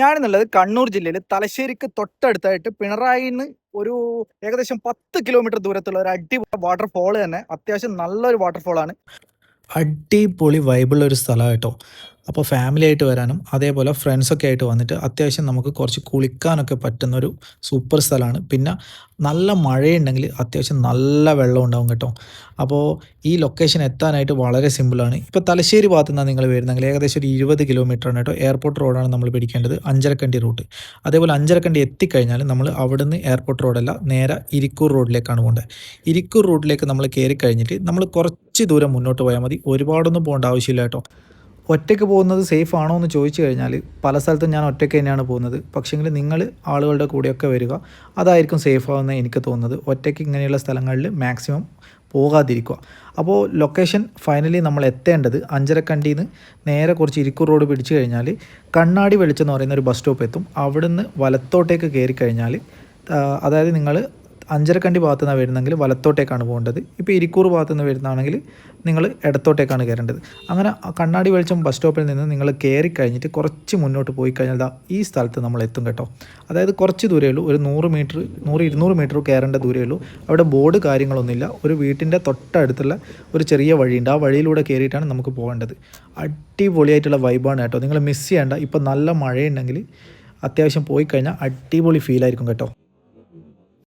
ഞാനെന്നുള്ളത് കണ്ണൂർ ജില്ലയിൽ തലശ്ശേരിക്ക് തൊട്ടടുത്തായിട്ട് പിണറായിന്ന് ഒരു ഏകദേശം പത്ത് കിലോമീറ്റർ ദൂരത്തുള്ള ഒരു അടിപൊളി വാട്ടർഫോൾ തന്നെ. അത്യാവശ്യം നല്ലൊരു വാട്ടർഫോൾ ആണ്. അടിപൊളി വൈബുള്ള ഒരു സ്ഥലമാണ് അപ്പോൾ ഫാമിലി ആയിട്ട് വരാനും അതേപോലെ ഫ്രണ്ട്സൊക്കെ ആയിട്ട് വന്നിട്ട് അത്യാവശ്യം നമുക്ക് കുറച്ച് കുളിക്കാനൊക്കെ പറ്റുന്ന ഒരു സൂപ്പർ സ്ഥലമാണ്. പിന്നെ നല്ല മഴയുണ്ടെങ്കിൽ അത്യാവശ്യം നല്ല വെള്ളം ഉണ്ടാവും കേട്ടോ. അപ്പോൾ ഈ ലൊക്കേഷൻ എത്താനായിട്ട് വളരെ സിമ്പിളാണ് ഇപ്പോൾ തലശ്ശേരി ഭാഗത്തു നിന്നാണ് നിങ്ങൾ വരുന്നെങ്കിൽ ഏകദേശം ഒരു ഇരുപത് കിലോമീറ്ററാണ് കേട്ടോ. എയർപോർട്ട് റോഡാണ് നമ്മൾ പിടിക്കേണ്ടത് അഞ്ചരക്കണ്ടി റൂട്ട് അതേപോലെ അഞ്ചരക്കണ്ടി എത്തിക്കഴിഞ്ഞാൽ നമ്മൾ അവിടുന്ന് എയർപോർട്ട് റോഡല്ല നേരെ ഇരിക്കൂർ റോഡിലേക്കാണ് പോകേണ്ടത്. ഇരിക്കൂർ റോഡിലേക്ക് നമ്മൾ കയറി കഴിഞ്ഞിട്ട് നമ്മൾ കുറച്ച് ദൂരം മുന്നോട്ട് പോയാൽ മതി. ഒരുപാടൊന്നും പോകേണ്ട ആവശ്യമില്ല കേട്ടോ. ഒറ്റയ്ക്ക് പോകുന്നത് സേഫ് ആണോ എന്ന് ചോദിച്ചു കഴിഞ്ഞാൽ പല സ്ഥലത്തും ഞാൻ ഒറ്റയ്ക്ക് തന്നെയാണ് പോകുന്നത്. പക്ഷേങ്കിൽ നിങ്ങൾ ആളുകളുടെ കൂടെയൊക്കെ വരിക അതായിരിക്കും സേഫ് ആവുമെന്ന് എനിക്ക് തോന്നുന്നത്. ഒറ്റയ്ക്ക് ഇങ്ങനെയുള്ള സ്ഥലങ്ങളിൽ മാക്സിമം പോകാതിരിക്കുക. അപ്പോൾ ലൊക്കേഷൻ ഫൈനലി നമ്മൾ എത്തേണ്ടത് അഞ്ചരക്കണ്ടിയിൽ നിന്ന് നേരെ കുറച്ച് ഇരിക്കൂർ റോഡ് പിടിച്ചു കഴിഞ്ഞാൽ കണ്ണാടി വെളിച്ചം എന്ന് പറയുന്ന ഒരു ബസ് സ്റ്റോപ്പ് എത്തും. അവിടുന്ന് വലത്തോട്ടേക്ക് കയറി കഴിഞ്ഞാൽ അതായത് നിങ്ങൾ അഞ്ചരക്കണ്ടി ഭാഗത്തു നിന്നാണ് വരുന്നെങ്കിൽ വലത്തോട്ടേക്കാണ് പോകേണ്ടത്. ഇപ്പോൾ ഇരിക്കൂർ ഭാഗത്തു നിന്ന് വരുന്നതാണെങ്കിൽ നിങ്ങൾ ഇടത്തോട്ടേക്കാണ് കയറേണ്ടത്. അങ്ങനെ കണ്ണാടി വെളിച്ചം ബസ് സ്റ്റോപ്പിൽ നിന്ന് നിങ്ങൾ കയറി കഴിഞ്ഞിട്ട് കുറച്ച് മുന്നോട്ട് പോയി കഴിഞ്ഞാൽ ഈ സ്ഥലത്ത് നമ്മൾ എത്തും കേട്ടോ. അതായത് കുറച്ച് ദൂരമേ ഉള്ളൂ. ഒരു നൂറ് മീറ്റർ നൂറ് ഇരുന്നൂറ് മീറ്റർ കയറേണ്ട ദൂരമേ ഉള്ളൂ. അവിടെ ബോർഡ് കാര്യങ്ങളൊന്നുമില്ല. ഒരു വീട്ടിന്റെ തൊട്ടടുത്തുള്ള ഒരു ചെറിയ വഴിയുണ്ട്. ആ വഴിയിലൂടെ കയറിയിട്ടാണ് നമുക്ക് പോകേണ്ടത്. അടിപൊളിയായിട്ടുള്ള വൈബാണ് കേട്ടോ. നിങ്ങൾ മിസ് ചെയ്യേണ്ട. ഇപ്പോൾ നല്ല മഴയുണ്ടെങ്കിൽ അത്യാവശ്യം പോയി കഴിഞ്ഞാൽ അടിപൊളി ഫീലായിരിക്കും കേട്ടോ.